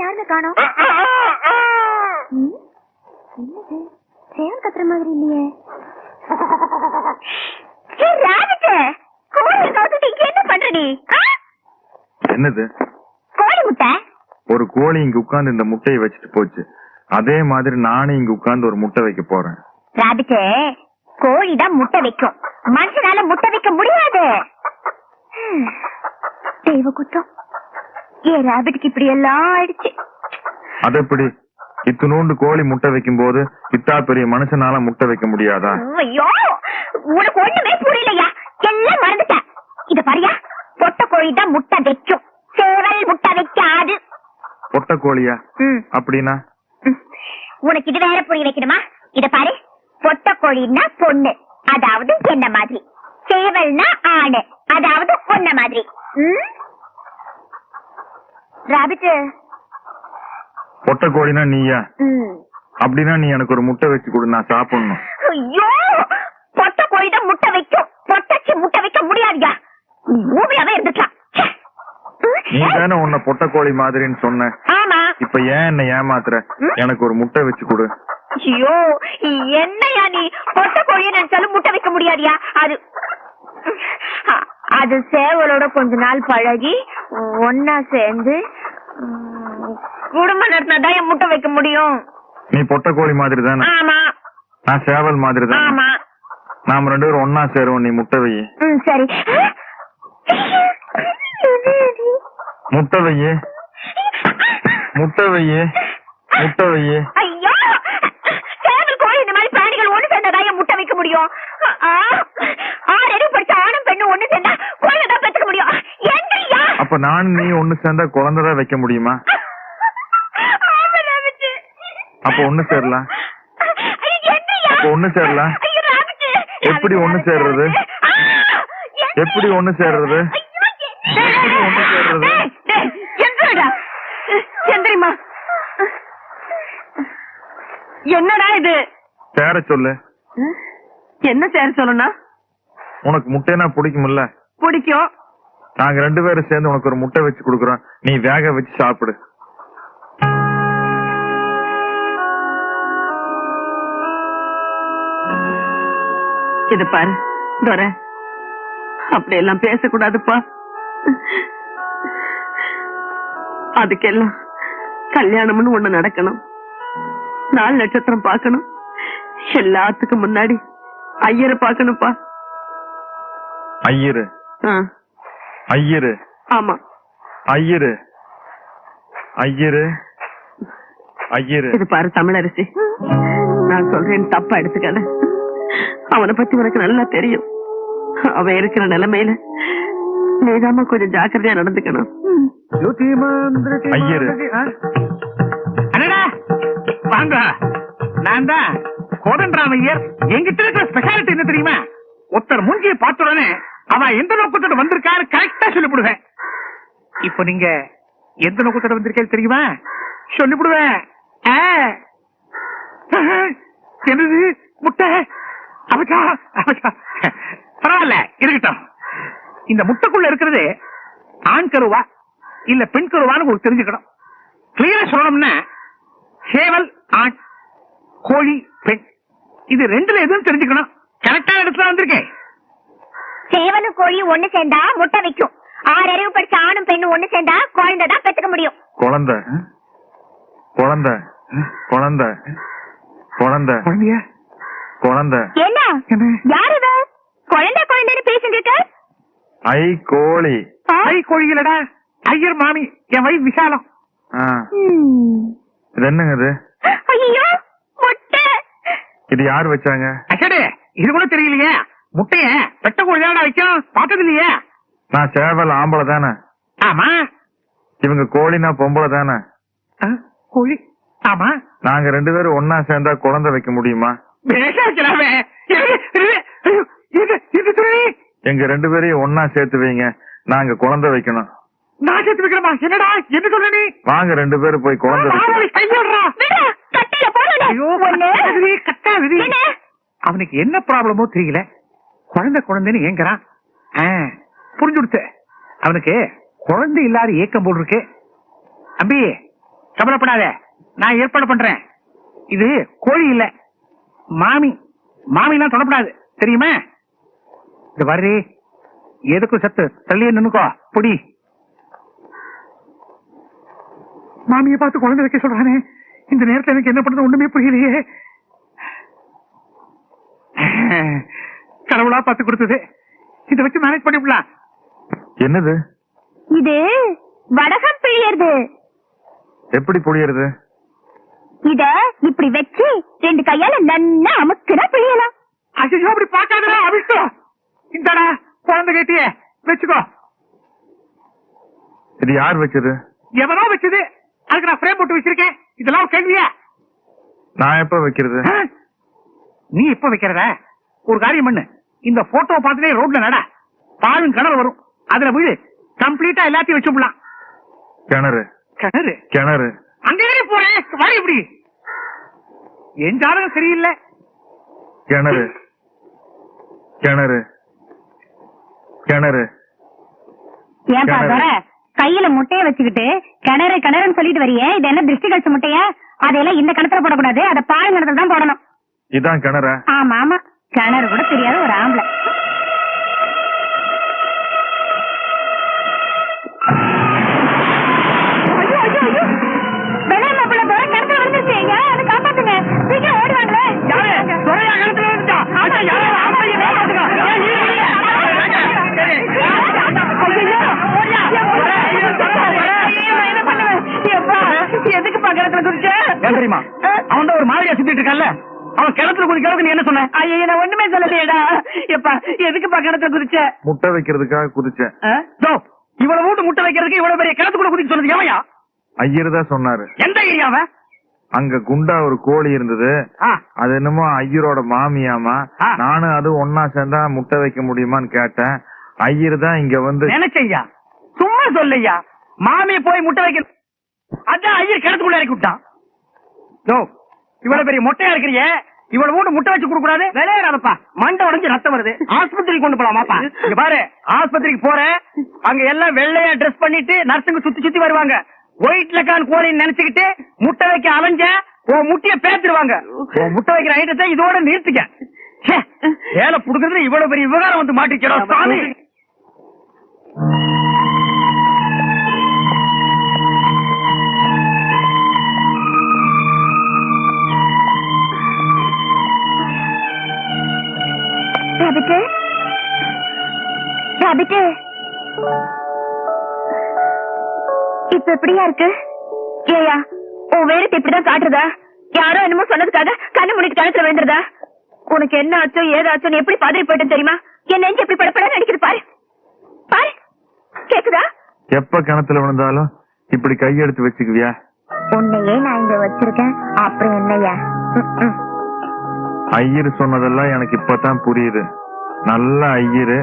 யாருமே காணோம்? என்னது? சேவல் கத்துற மாதிரி இல்லையே? என்னது? கோழி முட்டை? ஒரு கோழி இங்க உட்கார்ந்து இந்த முட்டையை வச்சுட்டு போச்சு. அதே மாதிரி நானும் இங்க உட்கார்ந்து ஒரு முட்டை வைக்க போறேன். ராபிட்டு கோழி தான் முட்டை வைக்கும். மனுஷனால முட்டை வைக்க முடியாது. தெய்வ குத்தம். ஏன் ராபிட்டுக்கு இப்படி எல்லாம் ஆயிடுச்சு. அது எப்படி இத்தினூண்டு கோழி முட்டை வைக்கும் போது இத்தா பெரிய மனுஷனால முட்டை வைக்க முடியாதா? ஐயோ உனக்கு ஒண்ணுமே புரியலையா? எல்லாம் மறந்துட்ட. இத பாரியா பொட்ட கோழி தான் முட்டை வைக்கும். சேவல் முட்டை வைக்காது. பொட்டை கோழியா? அப்படின்னா. உனக்கு இது வேற புரிய வைக்கணுமா? இத பாரு பொட்ட கோழின்னா பொண்ணு அதாவது என்ன மாதிரி? சேவல்னா ஆணு அதாவது பொண்ண மாதிரி. ம்? ராபிட்டு பொட்டை கோழினா நீயா. அப்படின்னா நீ எனக்கு ஒரு முட்டை வச்சு கொடு நான் சாப்பிடணும். ஐயோ! பொட்ட கோழி தான் முட்டை வைக்கும் பொட்டச்சி முட்டை வைக்க முடியாதுயா? ஊமையாவே இருந்துக்கலாம். நீ தானே உன்னை பொட்டை கோழி மாதிரின்னு சொன்ன. ஆமா. இப்ப ஏன் என்ன ஏமாத்துற? எனக்கு ஒரு முட்டை வச்சு கொடு. ஐயோ என்னையா நீ? பொட்ட கோழியை நினைச்சாலும் முட்டை வைக்க முடியாதியா? அது அது சேவலோட கொஞ்ச நாள் பழகி ஒன்னா சேர்ந்து ம், குடும்பம் நடத்தினதான் என் முட்டை வைக்க முடியும். நீ பொட்டை கோழி மாதிரி தானே? ஆமா. நான் சேவல் மாதிரி தானே? ஆமா. நாம ரெண்டு பேரும் ஒன்னா சேருவோம் நீ முட்டை வை. சரி. முட்டை வை. முட்டை வை. முட்டை வை ஐயோ சேவல் கோழி இந்த மாதிரி பிராணிகள் ஒண்ணு சேர்ந்தாதான் என் முட்டை வைக்க முடியும் ஆ, ஆறு அறிவு படிச்ச ஆணும் பெண்ணும் ஒண்ணு சேர்ந்தா குழந்தை தான் பெற்றுக்க முடியும் எங்கய்யா அப்ப நான் நீ ஒண்ணு சேர்ந்தா குழந்தைதான் வைக்க முடியுமா. அப்ப ஒண்ணு சேரலாம்? அப்ப ஒண்ணு சேரலாம். எப்படி ஒண்ணு சேர்றது? எப்படி ஒண்ணு சேர்றது? எப்படி ஒண்ணு சேர்றது? எந்திரிம்மா. என்னடா இது சேர சொல்லு என்ன சேர சொல்லணும் உனக்கு முட்டைனா பிடிக்கும்ல பிடிக்கும் நாங்க ரெண்டு பேரும் சேர்ந்து உனக்கு ஒரு முட்டை வச்சு கொடுக்குறோம். நீ வேக வச்சு சாப்பிடு. இது பாரு துர. அப்படி எல்லாம் பேசக்கூடாதுப்பா. அதுக்கெல்லாம் கல்யாணம்னு ஒண்ணு நடக்கணும். நாலு நட்சத்திரம் பார்க்கணும். எல்லாத்துக்கும் முன்னாடி ஐயரை பார்க்கணும்ப்பா. ஐயரு. ஆ, ஐயரு. ஆமா. ஐயரு. ஐயரு. ஐயரு. இது பாரு தமிழரசி. நான் சொல்றேன் தப்பா எடுத்துக்காத. அவனை பத்தி உனக்கு நல்லா தெரியும். அவன் இருக்கிற நிலைமையில நீதாம்மா கொஞ்சம் ஜாக்கிரதையா நடந்துக்கணும். ஐயரு. வாங்க. நான் தான் கோதண்டராமையர் எங்கிட்ட இருக்கிற ஸ்பெஷாலிட்டி என்ன தெரியுமா? ஒருத்தர் மூஞ்சியை பார்த்த உடனே அவன் எந்த நோக்கத்தோட வந்திருக்காரு கரெக்டா சொல்லிவிடுவேன். இப்போ நீங்க எந்த நோக்கத்தோட வந்திருக்காரு தெரியுமா? சொல்லிவிடுவேன். என்னது? முட்டை? அவச்சா? அவச்சா? பரவாயில்ல இருக்கட்டும். இந்த முட்டைக்குள்ள இருக்கிறது ஆண் கருவா இல்ல பெண் கருவான்னு உங்களுக்கு தெரிஞ்சுக்கணும். கிளியரா சொல்லணும்னா சேவல் ஆண் கோழி பெண். இது ரெண்டுல எதுவும் தெரிஞ்சுக்கணும். கரெக்டா இடத்துல வந்திருக்கேன். கோழியும் ஒண்ணு சேர்ந்தா முட்டை வைக்கும். ஆறு அறிவு படிச்ச ஆணும் பெண்ணும் ஒண்ணு சேர்ந்தா குழந்தை தான் பெற்றுக்க முடியும். குழந்தை குழந்தை குழந்தை குழந்தை. குழந்தை. என்ன? என்ன? யார் இது? குழந்தை குழந்தைன்னு பேசிட்டு இருக்க ஐ கோழி? ஐ கோழிகளடா ஐயர் மாமி என் வைஃப் விசாலம். இது என்னங்க இது? ஐயோ முட்டை. இது யார் வச்சாங்க? அச்சடே இது கூட தெரியலையே. முட்டைய? பெட்ட கோழி வைக்கும் பார்த்தது இல்லையே நான் சேவல் ஆம்பளை தானே. ஆமா. இவங்க கோழினா பொம்பளை தானே. கோழி. ஆமா. நாங்க ரெண்டு பேரும் ஒன்னா சேர்ந்தா குழந்தை வைக்க முடியுமா? எங்க ரெண்டு பேரையும் ஒன்னா சேர்த்து வைங்க. நாங்க குழந்தை வைக்கணும். நான் சேர்த்து வைக்கிறேமா என்னடா? என்ன சொல்ற நீ? வாங்க ரெண்டு பேரும் போய் குழந்தை? அவனுக்கு என்ன ப்ராப்ளமோ தெரியல. குழந்தை குழந்தைன்னு ஏங்குறான். புரிஞ்சு கொடுத்த அவனுக்கு குழந்தை இல்லாத ஏக்கம் போல் இருக்கு. அம்பி கவலைப்படாத நான் ஏற்பாடு பண்றேன். இது கோழி இல்ல மாமி. மாமிலாம் தொடப்படாது தெரியுமா? இது வர்றி எதுக்கும் சத்து தள்ளியே நின்னுக்கோ பொடி. மாமியை பார்த்து குழந்தை வைக்க சொல்றானே. இந்த நேரத்துல எனக்கு என்ன பண்றது ஒண்ணுமே புரியலையே. கடவுளா பார்த்து கொடுத்தது. இதை வச்சு மேனேஜ் பண்ணிவிடலாம் என்னது? இது வடகம் பிழியறது. எப்படி புரியறது இத இப்படி வச்சு ரெண்டு கையால நல்லா அமுக்குனா பிழியலாம். ஐயோ அப்படி பார்க்காதடா அவிஷ்டோ இந்தாடா குழந்தை கேட்டியே வச்சுக்கோ. இது யார் வச்சது? எவனோ வச்சது. அதுக்கு நான் ஃப்ரேம் போட்டு வச்சிருக்கேன். இதெல்லாம் ஒரு கேள்வியா? நான் எப்ப வைக்கிறது? நீ எப்ப வைக்கிறத? ஒரு காரியம் பண்ணு. இந்த போட்டோ பார்த்துட்டே ரோட்ல நட. பாலும் கிணறு வரும். அதுல விழு. கம்ப்ளீட்டா எல்லாத்தையும் வச்சு விடலாம் கிணறு. கிணறு? கிணறு. அங்கே போறேன் வர இப்படி. என் ஜாதகம் சரியில்லை. கிணறு. கிணறு. கிணறு. துர? கையில முட்டைய வச்சுக்கிட்டு கிணறு கிணறுன்னு சொல்லிட்டு வரியே. இது என்ன திருஷ்டி கழிச்ச முட்டையா? அதையெல்லாம் இந்த கிணத்துல போடக்கூடாது. அத பால் கிணத்துல தான் போடணும். இதான் கிணறா? ஆமா ஆமா. கிணறு கூட தெரியாத ஒரு ஆம்பளை. அவன் கிணத்துல குதிக்கிறதுக்கு நீ என்ன சொன்ன? ஐயோ, நான் ஒண்ணுமே சொல்லலையேடா. எப்பா, எதுக்குப்பா கிணத்துல குதிச்ச? முட்டை வைக்கிறதுக்காக குதிச்சேன். இவ்வளவு வீட்டு முட்டை வைக்கிறதுக்கு இவ்வளவு பெரிய கிணத்துக்குள்ள குதிக்க சொன்னது எவையா? ஐயர் தான் சொன்னாரு. எந்த ஏரியாவ? அங்க குண்டா ஒரு கோழி இருந்தது. அது என்னமோ ஐயரோட மாமியாமா. நானும் அது ஒன்னா சேர்ந்தா முட்டை வைக்க முடியுமான்னு கேட்டேன். ஐயர் தான் இங்க வந்து நினைச்சையா சும்மா சொல்லையா. மாமி போய் முட்டை வைக்க அதான் ஐயர் கிணத்துக்குள்ள இறக்கி விட்டான். இவ்வளவு பெரிய மொட்டையா இருக்கிறிய? இவ்வளவு வீட்டு முட்டை வச்சு கொடுக்க கூடாது விளையாடாதப்பா. மண்டை உடஞ்சு ரத்தம் வருது. ஆஸ்பத்திரிக்கு கொண்டு போலாமாப்பா இங்க பாரு ஆஸ்பத்திரிக்கு போற அங்க எல்லாம் வெள்ளையா ட்ரெஸ் பண்ணிட்டு நர்ஸுங்க சுத்தி சுத்தி வருவாங்க. ஒயிட்ல கான் கோழின்னு நினைச்சுக்கிட்டு முட்டை வைக்க அலைஞ்ச உன் முட்டைய பேத்துருவாங்க. முட்டை வைக்கிற ஐட்டத்தை இதோட நிறுத்திக்க. ச்சே, வேலை புடுக்கிறதுல இவ்வளவு பெரிய விவகாரம் வந்து மாட்டிக்கிறோம் சாமி. ராபிட்டு. ராபிட்டு. இப்ப எப்படியா இருக்கு? ஏயா உன் வேலைக்கு இப்படிதான் காட்டுறதா? யாரோ என்னமோ சொன்னதுக்காக கண்ணு முடிட்டு கணத்துல விழுந்துருதா? உனக்கு என்ன ஆச்சோ ஏதாச்சோன்னு எப்படி பதறி போயிட்டு தெரியுமா? என் நெஞ்சு எப்படி படப்பட நடிக்குது பாரு. பாரு. கேக்குதா? எப்ப கிணத்துல விழுந்தாலும் இப்படி கையெடுத்து வச்சுக்குவியா? உன்னையே நான் இங்க வச்சிருக்கேன். அப்புறம் என்னையா ஐயர் சொன்னதெல்லாம் எனக்கு இப்பதான் புரியுது. நல்ல ஐயரு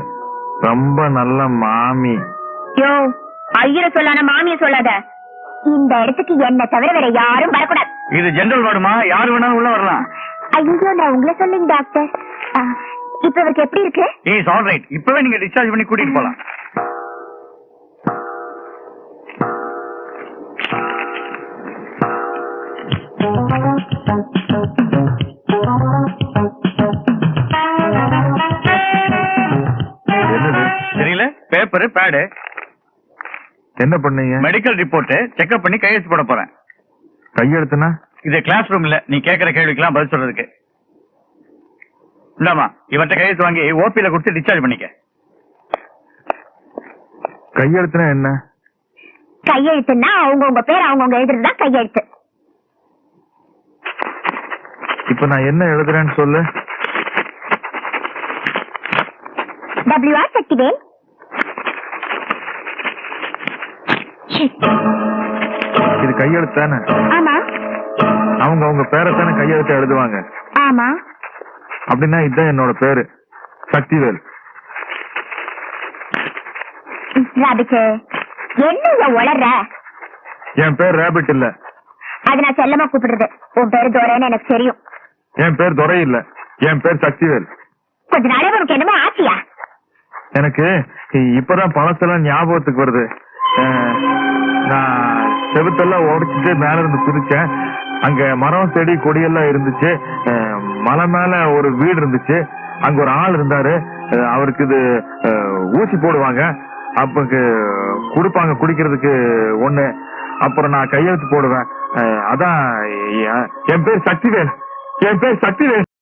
ரொம்ப நல்ல மாமி. யோ ஐயர சொல்லான மாமிய சொல்லாத. இந்த இடத்துக்கு என்ன தவிர வேற யாரும் வரக்கூடாது. இது ஜெனரல் வார்டுமா? யாரு வேணாலும் உள்ள வரலாம். ஐயோ நான் உங்களை சொல்லுங்க டாக்டர். இப்ப இவருக்கு எப்படி இருக்கு? இஸ் ஆல் ரைட் இப்பவே நீங்க டிஸ்சார்ஜ் பண்ணி கூட்டிட்டு போலாம். என்னது பேப்பர் பேடு என்ன பண்ணீங்க? மெடிக்கல் ரிப்போர்ட் செக்அப் பண்ணி கையெழுத்து போட போறேன். கையெழுத்துனா? இது கிளாஸ் ரூம் இல்ல. நீ கேக்குற கேள்விக்கெல்லாம் பதில் சொல்றதுக்கு. இந்தாமா இவன்ட்ட கையெழுத்து வாங்கி ஓபில கொடுத்து டிஸ்சார்ஜ் பண்ணிக்க. கையெழுத்துனா என்ன? கையெழுத்துன்னா அவங்க உங்க பேர் அவங்க உங்க எழுதுறதுதான் கையெழுத்து. இப்ப நான் என்ன எழுதுறேன்னு சொல்லு. டபிள்யூ ஆர் சக்திவேல் இது கையெழுத்து தானே ஆமா. அவங்க அவங்க பேரை தானே கையெழுத்து எழுதுவாங்க. ஆமா. அப்படின்னா இதுதான் என்னோட பேரு. சக்திவேல். ராபிச்சு என்ன உளற என் பேர் ரேபிட் இல்ல. அது நான் செல்லமா கூப்பிடுறது. உன் பேரு தோரன்னு எனக்கு தெரியும். என் பேர் துரை இல்ல. என் பேர் சக்திவேல். கொஞ்ச நாளே உனக்கு என்னமோ ஆச்சியா? எனக்கு இப்பதான் பழசெல்லாம் ஞாபகத்துக்கு வருது. நான் செவத்தெல்லாம் உடைச்சிட்டு மேல இருந்து குதிச்சேன். அங்க மரம் செடி கொடியெல்லாம் இருந்துச்சு. மலை மேல ஒரு வீடு இருந்துச்சு. அங்க ஒரு ஆள் இருந்தாரு. அவருக்கு இது ஊசி போடுவாங்க. அப்ப கொடுப்பாங்க குடிக்கிறதுக்கு ஒண்ணு. அப்புறம் நான் கையெழுத்து போடுவேன். அதான் என்- என் பேர் சக்திவேல். என் பேர் சக்திவேல்.